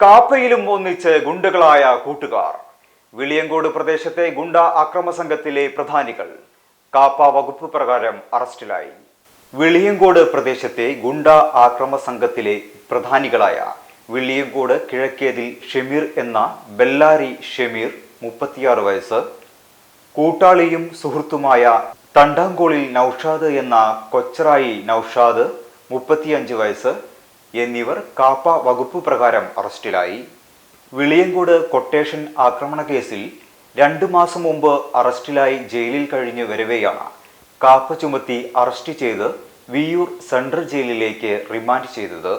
കാപ്പയിലും ഒന്നിച്ച് ഗുണ്ടകളായ കൂട്ടുകാർ. വിളിയങ്കോട് പ്രദേശത്തെ ഗുണ്ട അക്രമ സംഘത്തിലെ പ്രധാനികൾ കാപ്പ വകുപ്പ് പ്രകാരം അറസ്റ്റിലായി. വിളിയങ്കോട് പ്രദേശത്തെ ഗുണ്ട ആക്രമ സംഘത്തിലെ പ്രധാനികളായ വിളിയങ്കോട് കിഴക്കേതിൽ ഷെമീർ എന്ന ബെല്ലാരി ഷെമീർ മുപ്പത്തിയാറ് വയസ്സ് കൂട്ടാളിയും സുഹൃത്തുമായ തണ്ടാങ്കോളിൽ നൌഷാദ് എന്ന കൊച്ചറായി നൌഷാദ് മുപ്പത്തിയഞ്ച് വയസ്സ് എന്നിവർ കാപ്പ വകുപ്പ് പ്രകാരം അറസ്റ്റിലായി. വിളിയങ്കോട് കൊട്ടേഷൻ ആക്രമണ കേസിൽ രണ്ടു മാസം മുമ്പ് അറസ്റ്റിലായി ജയിലിൽ കഴിഞ്ഞ് വരവെയാണ് കാപ്പ ചുമത്തി അറസ്റ്റ് ചെയ്ത് വിയൂർ സെൻട്രൽ ജയിലിലേക്ക് റിമാൻഡ് ചെയ്തത്.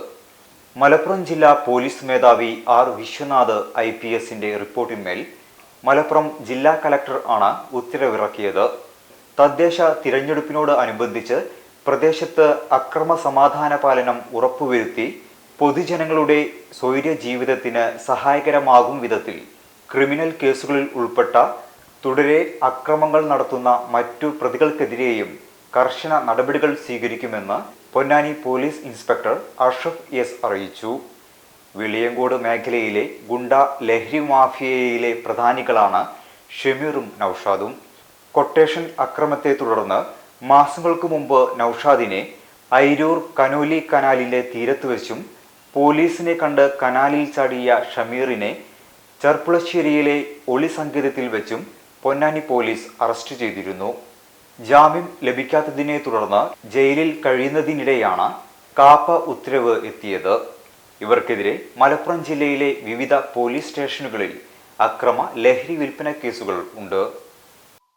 മലപ്പുറം ജില്ലാ പോലീസ് മേധാവി ആർ വിശ്വനാഥ് ഐ പി എസിന്റെ റിപ്പോർട്ടിന്മേൽ മലപ്പുറം ജില്ലാ കലക്ടർ ആണ് ഉത്തരവിറക്കിയത്. തദ്ദേശ തിരഞ്ഞെടുപ്പിനോട് അനുബന്ധിച്ച് പ്രദേശത്ത് അക്രമ സമാധാന പാലനം ഉറപ്പുവരുത്തി പൊതുജനങ്ങളുടെ സ്വൈര്യ ജീവിതത്തിന് സഹായകരമാകും വിധത്തിൽ ക്രിമിനൽ കേസുകളിൽ ഉൾപ്പെട്ട തുടരെ അക്രമങ്ങൾ നടത്തുന്ന മറ്റു പ്രതികൾക്കെതിരെയും കർശന നടപടികൾ സ്വീകരിക്കുമെന്ന് Ponnani police inspector Ashaf S അറിയിച്ചു. വിളിയങ്കോട് മേഖലയിലെ ഗുണ്ട ലഹരി മാഫിയയിലെ പ്രധാനികളാണ് ഷെമീറും നൌഷാദും. കൊട്ടേഷൻ അക്രമത്തെ തുടർന്ന് മാസങ്ങൾക്ക് മുമ്പ് നൌഷാദിനെ ഐരൂർ കനോലി കനാലിലെ തീരത്ത് വെച്ചും പോലീസിനെ കണ്ട് കനാലിൽ ചാടിയ ഷമീറിനെ ചെർപ്പുളശ്ശേരിയിലെ ഒളി സങ്കേതത്തിൽ വെച്ചും പൊന്നാനി പോലീസ് അറസ്റ്റ് ചെയ്തിരുന്നു. ജാമ്യം ലഭിക്കാത്തതിനെ തുടർന്ന് ജയിലിൽ കഴിയുന്നതിനിടെയാണ് കാപ്പ ഉത്തരവ് എത്തിയത്. ഇവർക്കെതിരെ മലപ്പുറം ജില്ലയിലെ വിവിധ പോലീസ് സ്റ്റേഷനുകളിൽ അക്രമ ലഹരി വിൽപ്പന കേസുകൾ ഉണ്ട്.